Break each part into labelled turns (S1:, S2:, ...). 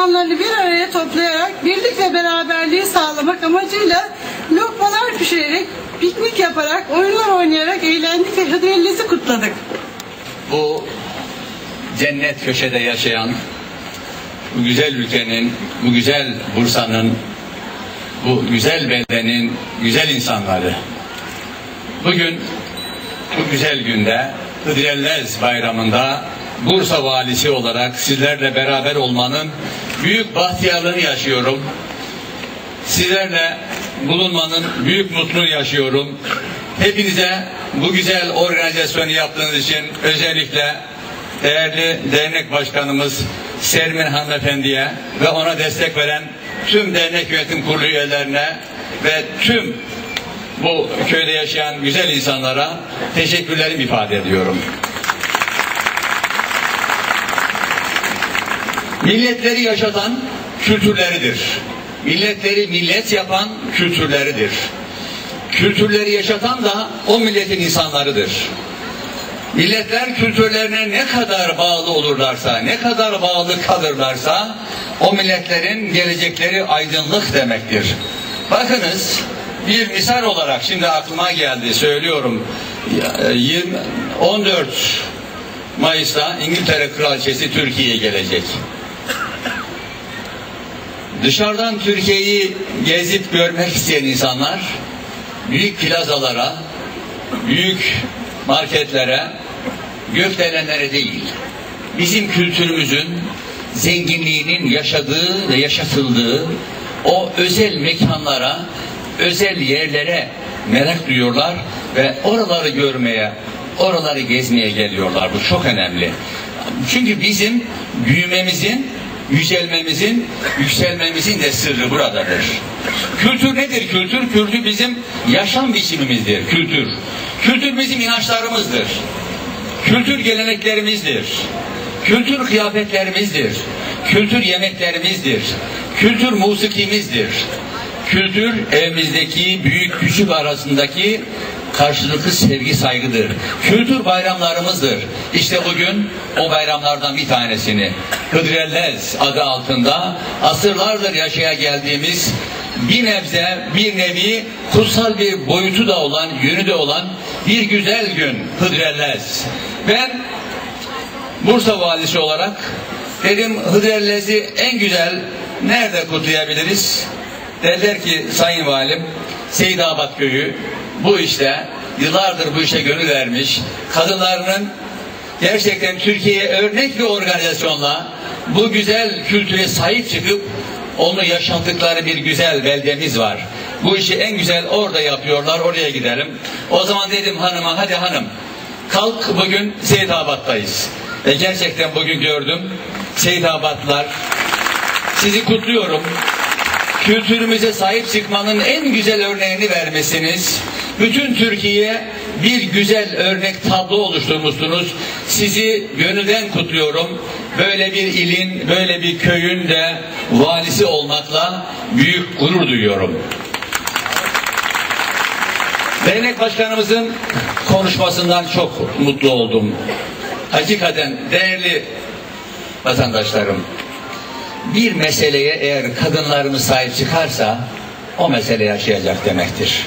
S1: bayanlarını bir araya toplayarak birlik ve beraberliği sağlamak amacıyla lokmalar pişirerek, piknik yaparak, oyunlar oynayarak eğlendik ve Hıdrellez'i kutladık.
S2: bu cennet köşede yaşayan bu güzel ülkenin, bu güzel Bursa'nın, bu güzel beldenin güzel insanları. Bugün bu güzel günde Hıdrellez Bayramı'nda Bursa valisi olarak sizlerle beraber olmanın büyük bahtiyarlığını yaşıyorum. Sizlerle bulunmanın büyük mutluluğunu yaşıyorum. Hepinize bu güzel organizasyonu yaptığınız için özellikle değerli dernek başkanımız Sermin Hanımefendi'ye ve ona destek veren tüm dernek yönetim kurulu üyelerine ve tüm bu köyde yaşayan güzel insanlara teşekkürlerimi ifade ediyorum. Milletleri yaşatan kültürleridir. Milletleri millet yapan kültürleridir. Kültürleri yaşatan da o milletin insanlarıdır. Milletler kültürlerine ne kadar bağlı olurlarsa, ne kadar bağlı kalırlarsa o milletlerin gelecekleri aydınlık demektir. Bakınız bir misal olarak şimdi aklıma geldi söylüyorum. Ya, 20, 14 Mayıs'ta İngiltere Kraliçesi Türkiye'ye gelecek. Dışarıdan Türkiye'yi gezip görmek isteyen insanlar büyük plazalara, büyük marketlere, gökdelenlere değil, bizim kültürümüzün zenginliğinin yaşadığı ve yaşatıldığı o özel mekanlara, özel yerlere merak duyuyorlar ve oraları görmeye, oraları gezmeye geliyorlar. Bu çok önemli. Çünkü bizim büyümemizin, yücelmemizin, yükselmemizin de sırrı buradadır. Kültür nedir kültür? Kültür bizim yaşam biçimimizdir, kültür. Kültür bizim inançlarımızdır. Kültür geleneklerimizdir. Kültür kıyafetlerimizdir. Kültür yemeklerimizdir. Kültür musikimizdir. Kültür evimizdeki büyük küçük arasındaki karşılıklı sevgi saygıdır. Kültür bayramlarımızdır. İşte bugün o bayramlardan bir tanesini Hıdrellez adı altında asırlardır yaşaya geldiğimiz bir nebze bir nevi kutsal bir boyutu da olan yönü de olan bir güzel gün Hıdrellez. Ben Bursa valisi olarak dedim Hıdrellez'i en güzel nerede kutlayabiliriz? Derler ki Sayın Valim Seyidabat Köyü bu işte yıllardır bu işe gönül vermiş kadınlarının gerçekten Türkiye'ye örnek bir organizasyonla bu güzel kültüre sahip çıkıp onu yaşattıkları bir güzel beldemiz var. Bu işi en güzel orada yapıyorlar. Oraya gidelim. O zaman dedim hanıma hadi hanım kalk bugün Seyidabat'tayız. Ve gerçekten bugün gördüm Seyidabatlar sizi kutluyorum. Kültürümüze sahip çıkmanın en güzel örneğini vermesiniz. Bütün Türkiye bir güzel örnek tablo oluşturmuşsunuz. Sizi gönülden kutluyorum. Böyle bir ilin, böyle bir köyün de valisi olmakla büyük gurur duyuyorum. Dernek başkanımızın konuşmasından çok mutlu oldum. Hakikaten değerli vatandaşlarım, bir meseleye eğer kadınlarımız sahip çıkarsa o mesele yaşayacak demektir.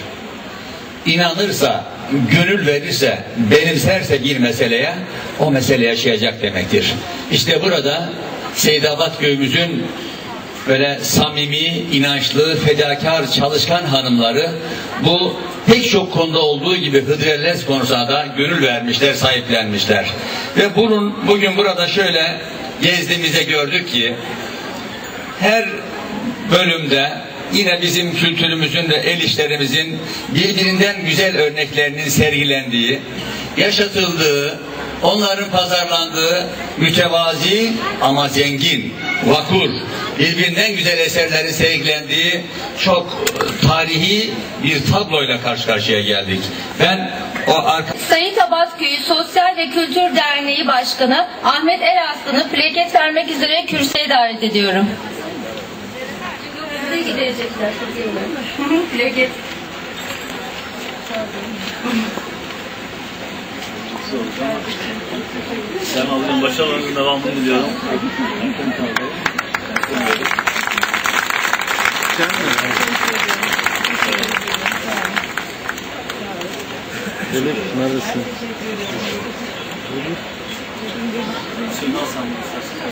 S2: İnanırsa, gönül verirse, benimserse bir meseleye o mesele yaşayacak demektir. İşte burada Seydabat köyümüzün böyle samimi, inançlı, fedakar, çalışkan hanımları bu pek çok konuda olduğu gibi Hıdrellez konusuna da gönül vermişler, sahiplenmişler. Ve bunun bugün burada şöyle gezdiğimizde gördük ki her bölümde yine bizim kültürümüzün ve el işlerimizin birbirinden güzel örneklerinin sergilendiği, yaşatıldığı, onların pazarlandığı mütevazi ama zengin, vakur, birbirinden güzel eserlerin sergilendiği çok tarihi bir tabloyla karşı karşıya geldik. Ben o arka
S3: Sayın Tabat Köyü Sosyal ve Kültür Derneği Başkanı Ahmet Eraslan'ı plaket vermek üzere kürsüye davet ediyorum. Size gidecekler. Plaket.
S4: Ben aldım başarılarının devamını diliyorum. Elif neredesin?